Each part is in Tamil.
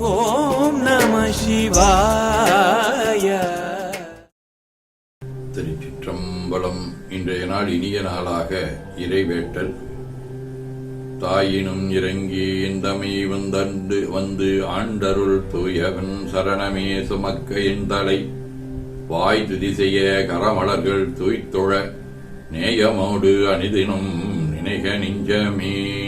ஓம் நம சிவாய. திருச்சிற்றம்பலம். இன்றைய நாள் இனிய நாளாக இறைவேட்டல். தாயினும் இறங்கி இந்தமை வந்தண்டு வந்து ஆண்டருள் தூயவன் சரணமே சுமக்க என் தலை. வாய் துதிசைய கரமலர்கள் தூய்த்தொழ நேயமோடு அனிதினும் நினைக நெஞ்சமே.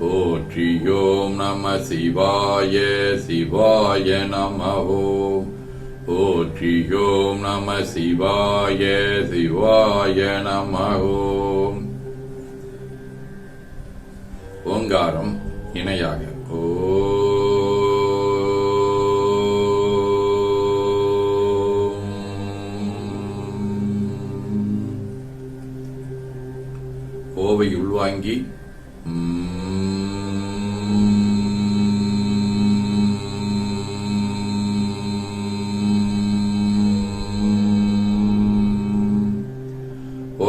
நம ஓம் நம சிவாய சிவாய நம ஓம் போற்றியோம் நம சிவாய சிவாய நம ஓம் ஓங்காரம் இணையாக ஓ ஓவை உள்வாங்கி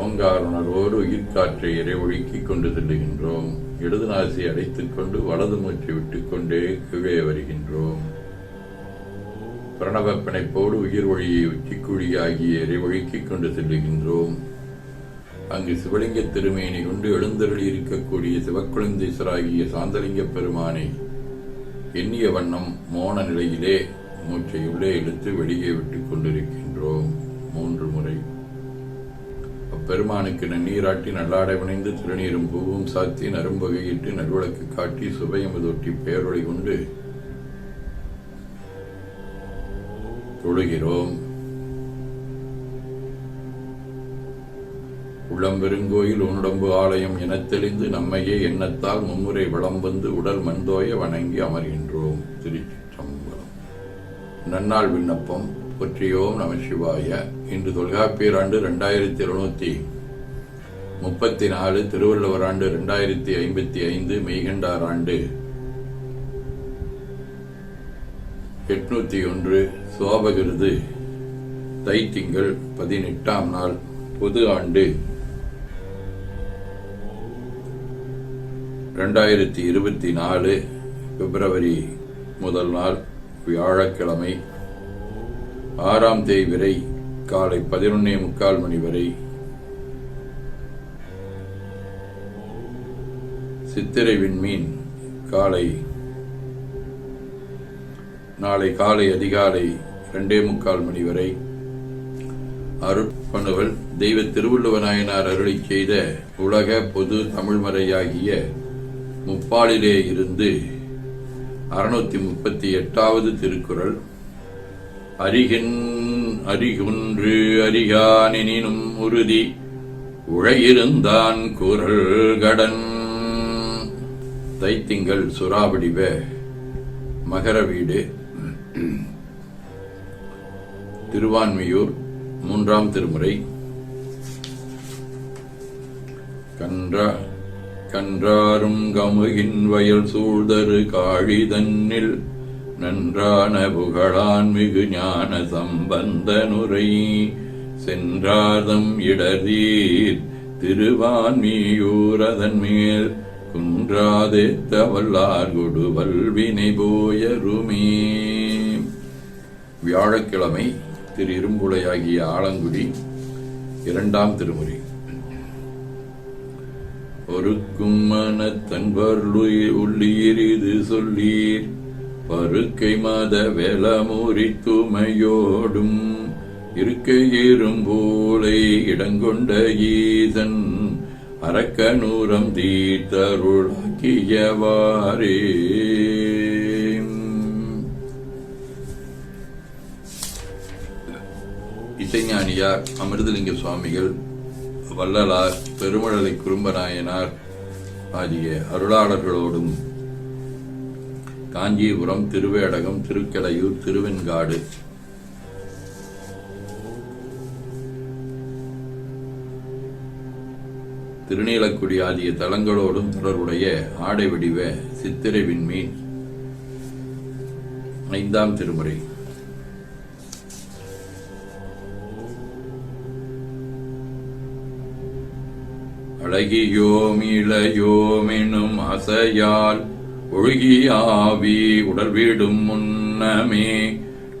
ஓங்கார உணர்வோடு உயிர்காற்றை இறைவொழுக்கிக் கொண்டு செல்லுகின்றோம். இடது நாசி அடைத்துக் கொண்டு வலது மூச்சை விட்டுக்கொண்டே கீழே வருகின்றோம். பிரணவ பிணைப்போடு உயிர் ஒளியை உச்சிக்குழியாகிய இறைவொழுக்கிக் கொண்டு செல்லுகின்றோம். அங்கு சிவலிங்க திருமேனி கொண்டு எழுந்தருளி இருக்கக்கூடிய சிவக்குழந்தீஸ்வராகிய சாந்தலிங்க பெருமானை எண்ணிய வண்ணம் மோன நிலையிலே மூச்சை உள்ளே இழுத்து வெளியே விட்டுக் கொண்டிருக்கின்றோம். மூன்று முறை. பெருமானுக்கு நன்னீராட்டி நல்லாடை வணைந்து திருநீரும் பூவும் சாத்தி நரும்பகையிட்டு நல்விளக்கு காட்டி சுவையமுதொட்டி பேரொளி கொண்டு தொழுகிறோம். உள்ளம்பெருங்கோயில் உன்னுடம்பு ஆலயம் எனத்தெளிந்து நம்மையே எண்ணத்தால் மும்முறை வளம் வந்து உடல் மண்தோய வணங்கி அமர்கின்றோம். திருச்சி நன்னாள் விண்ணப்பம். போற்றியோம் நம சிவாய. இன்று தொல்காப்பியர் ஆண்டு ரெண்டாயிரத்தி இருநூத்தி முப்பத்தி நாலு திருவள்ளுவர் ஆண்டு ரெண்டாயிரத்தி ஐம்பத்தி ஐந்து மெய்கண்டார் ஆண்டு எட்நூத்தி ஒன்று சுவாபகிருது தைத்திங்கள் பதினெட்டாம் நாள் பொது ஆண்டு ரெண்டாயிரத்தி இருபத்தி நாலு பிப்ரவரி முதல் நாள் வியாழக்கிழமை. ஆறாம் தேதி வரை காலை பதினொன்னே முக்கால் மணி வரை. சித்திரை விண்மீன் காலை நாளை காலை அதிகாலை ரெண்டே முக்கால் மணி வரை. அருட்பணுவல் தெய்வ திருவள்ளுவநாயனார் அருளி செய்த உலக பொது தமிழ்மறையாகிய முப்பாலிலே இருந்து அறுநூத்தி முப்பத்தி எட்டாவது திருக்குறள் அரிகின் அரிகுன்று அரிகானெனினும் உறுதி உழையிருந்தான் குரல் கடன். தைத்திங்கள் சுறாவடிவ மகர வீடு. திருவான்மையூர் மூன்றாம் திருமுறை. கன்றா கன்றாரும் கமுகின் வயல் சூழ்தரு காழிதன்னில் நன்றான புகழான் மிகு ஞான சம்பந்தனுரை. சென்றாதம் இடதீர் திருவான்மியூரதன் மேல். குன்றாதே தவல்லார் கொடுவல் வினை போயருமே வியாழக்கிழமை திரு இரும்புலையாகிய ஆலங்குடி இரண்டாம் திருமுறை. ஒருக்கும் மனத்தன்பர் உள்ளீர் இது சொல்லீர். பருக்கை மத வெலமுறி துமையோடும் இருக்க போலை இடங்கொண்ட ஈசன் அரக்கநூரம் தீர்த்தருளாக்கியவாரே இசைஞானியார் அமிர்தலிங்க சுவாமிகள் வள்ளலார் பெருமழலை குறும்பநாயனார் ஆகிய அருளாளர்களோடும் காஞ்சிபுரம் திருவேடகம் திருக்கடையூர் திருவெண்காடு. திருநீலக்குடி ஆகிய தலங்களோடும் தொடர்புடைய ஆடை வடிவ சித்திரை விண்மீன் ஐந்தாம் திருமுறை. அழகியோமிளையோமெனும் அசையால் ஒழுகியாவி ஆவி உடல்விடும் முன்னமே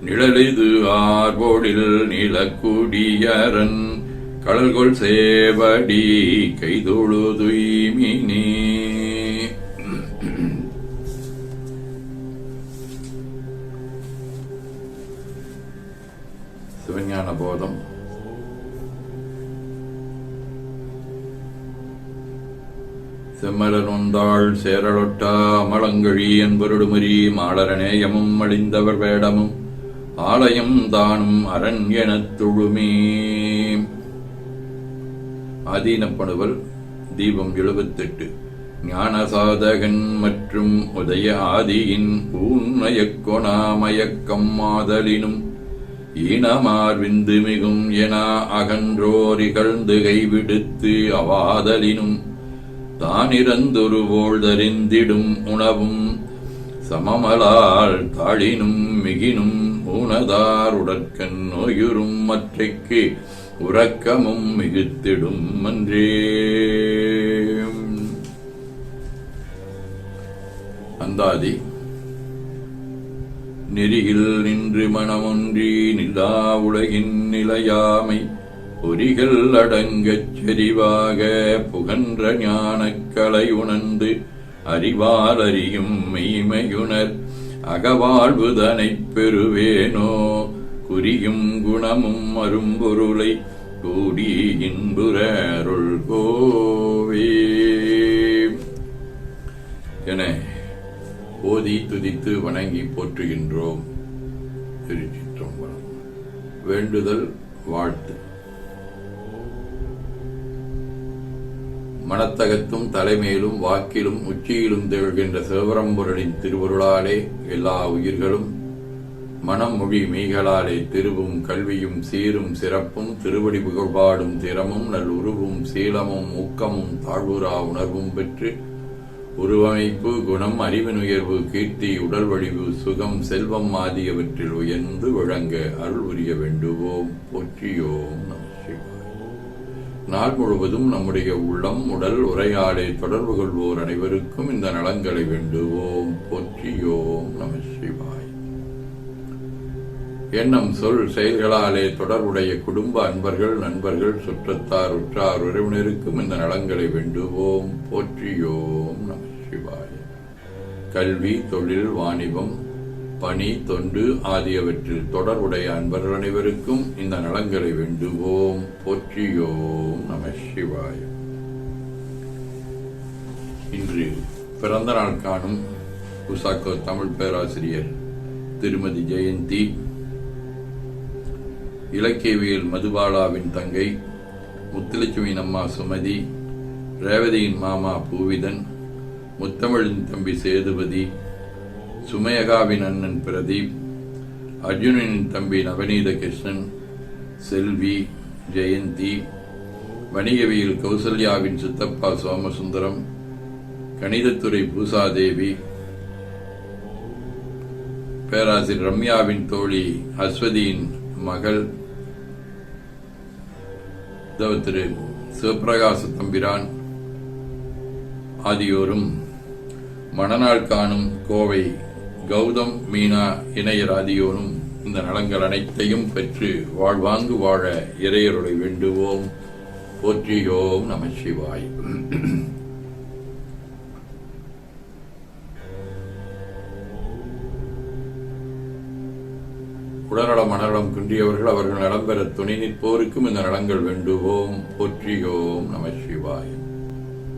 நிழலிது ஆர்போடில் நிலக்குடியரன் கடல்கொள் சேவடி கைதொழு துய்மினே சிவஞான போதம் செம்மலனொந்தாள் சேரலொட்டா அமலங்கழி என்பருடுமரி மாலரநேயமும் அழிந்தவர் வேடமும் ஆலயம் தானும் அரண் எனத் துழுமே. ஆதீனப்பணுவல் தீபம் எழுபத்தெட்டு. ஞானசாதகன் மற்றும் உதய ஆதியின் ஊன்மயக்கொணாமயக்கம் மாதலினும் ஈனமார் விந்து மிகும் என அகன்றோரிகழ்ந்து கைவிடுத்து அவாதலினும் தானிரந்தொருபோல் தறிந்திடும் உணவும் சமமலால் தாழினும் மிகினும் ஊனதார் உடற்கண் நோயுறும் மற்றைக்கு உறக்கமும் மிகுத்திடும் அன்றே. அந்தாதி நெறியில் நின்று மனமொன்றி நிலா உலகின் நிலையாமை பொறிகள் அடங்கச் செறிவாக புகன்ற ஞானக்கலை உணர்ந்து அறிவால் அறியும் மெய்மையுணர் அகவாழ்வுதனைப் பெறுவேனோ? குறியும் குணமும் அரும்பொருளை கூடி இன்புரருள் கோவே என ஓதி துதித்து வணங்கி போற்றுகின்றோம். திருச்சிற்றம்பலம். வேண்டுதல் வாழ்த்து. மனத்தகத்தும் தலைமையிலும் வாக்கிலும் உச்சியிலும் திகழ்கின்ற சிவபரம்பொருளின் திருவருளாலே எல்லா உயிர்களும் மனம் மொழி மெய்களாலே திருவும் கல்வியும் சீரும் சிறப்பும் திருவடி புகழ்பாடும் திறமும் நல் உருவும் சீலமும் ஊக்கமும் தாழ்வுரா உணர்வும் பெற்று உருவமைப்பு குணம் அறிவினுயர்வு கீர்த்தி உடல் வடிவு சுகம் செல்வம் ஆகியவற்றில் உயர்ந்து விளங்க அருள் புரிய வேண்டுவோம். போற்றியோம் நாள் முழுவதும் நம்முடைய உள்ளம் உடல் உரையாடை தொடர்பு கொள்வோர் அனைவருக்கும் இந்த நலங்களை வேண்டுவோம். போற்றியோம் நம சிவாய். எண்ணம் சொல் செயல்களாலே தொடர்புடைய குடும்ப அன்பர்கள் நண்பர்கள் சுற்றத்தார் உற்றார் உறவினருக்கும் இந்த நலங்களை வேண்டுவோம். போற்றியோம் நம சிவாய். கல்வி தொழில் வாணிபம் பணி தொண்டு ஆகியவற்றில் தொடர்புடைய அன்பர்கள் அனைவருக்கும் இந்த நலங்களை வேண்டுவோம். போற்றியோம் நம சிவாய. இன்று பிறந்த நாள் காணும் உசாக்கோ தமிழ் பேராசிரியர் திருமதி ஜெயந்தி இலக்கியவியல் மதுபாலாவின் தங்கை முத்துலட்சுமியின் அம்மா சுமதி ரேவதியின் மாமா பூவிதன் முத்தமிழின் தம்பி சேதுபதி சுமையகாவின் அண்ணன் பிரதீப் அர்ஜுனனின் தம்பி நவநீத கிருஷ்ணன் செல்வி ஜெயந்தி வணிகவியல் கௌசல்யாவின் சித்தப்பா சோமசுந்தரம் கணிதத்துறை பூசாதேவி பேராசிரியர் ரம்யாவின் தோழி அஸ்வதியின் மகள் திரு சிவபிரகாச தம்பிரான் ஆகியோரும் மணநாள் காணும் கோவை கௌதம் மீனா இணையராதியோனும் இந்த நலங்கள் அனைத்தையும் பெற்று வாழ்வாங்கு வாழ இறையருளை வேண்டுவோம். போற்றியோம் நம சிவாய். உடல்நலம் மனநலம் குன்றியவர்கள் அவர்கள் நலம் பெற துணை நிற்போருக்கும் இந்த நலங்கள் வேண்டுவோம். போற்றியோம் நம சிவாயம்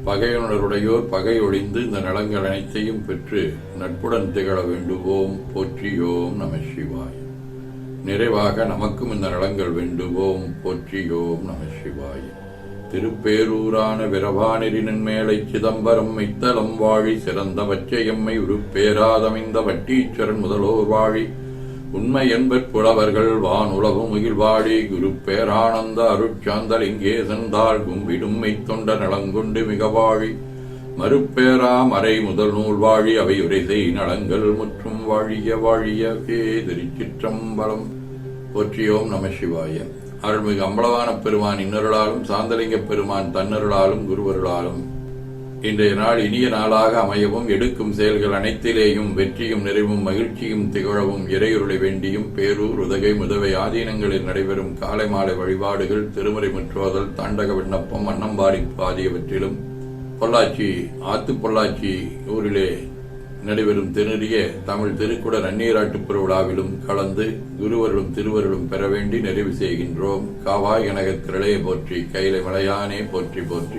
பகையுணருடையோர் பகை ஒழிந்து இந்த நலங்கள் அனைத்தையும் பெற்று நட்புடன் திகழ வேண்டுவோம். போற்றியோம் நம சிவாய். நிறைவாக நமக்கும் இந்த நலங்கள் வேண்டுவோம். போற்றியோம் நம சிவாய். திருப்பேரூரான விரவானிரின் மேலை சிதம்பரம் மைத்தலம் வாழி சிறந்த வச்சையம்மை உருப்பேராதமைந்த வட்டீச்சரன் முதலோர் வாழி உண்மை என்பற் புலவர்கள் வான் உலகு முகில்வாடி குரு பேரானந்த அருட்சாந்தல் இங்கே சென்றால் கும்பிடும்மை தொண்ட நலங்கொண்டு மிக வாழி மறுப்பேரா மறை முதல் நூல் வாழி அவை உரைசை நலங்கள் முற்றும் வாழிய வாழிய வே திருச்சிற்றம்பலம் போற்றியோம் நம சிவாய. அருள்மிகு அம்பலவான பெருமான் இன்னருளாலும் சாந்தலிங்க பெருமான் தன்னருளாலும் குருவருளாலும். இன்றைய நாள் இனிய நாளாக அமையவும் எடுக்கும் செயல்கள் அனைத்திலேயும் வெற்றியும் நிறைவும் மகிழ்ச்சியும் திகழவும் இறையுருளை வேண்டியும் பேரூர் உதகை முதவை ஆதீனங்களில் நடைபெறும் காலை மாலை வழிபாடுகள் திருமுறை முற்றோதல் தாண்டக விண்ணப்பம் அன்னம்பாடிப்பு ஆகியவற்றிலும் பொள்ளாச்சி ஆத்து பொள்ளாச்சி ஊரிலே நடைபெறும் திருநெறிய தமிழ் திருக்குட நன்னீராட்டுப் பெருவிழாவிலும் கலந்து குருவர்களும் திருவர்களும் பெற வேண்டி நிறைவு செய்கின்றோம். காவாய் கனகத் திரளையை போற்றி கைலை மலையானே போற்றி போற்றி.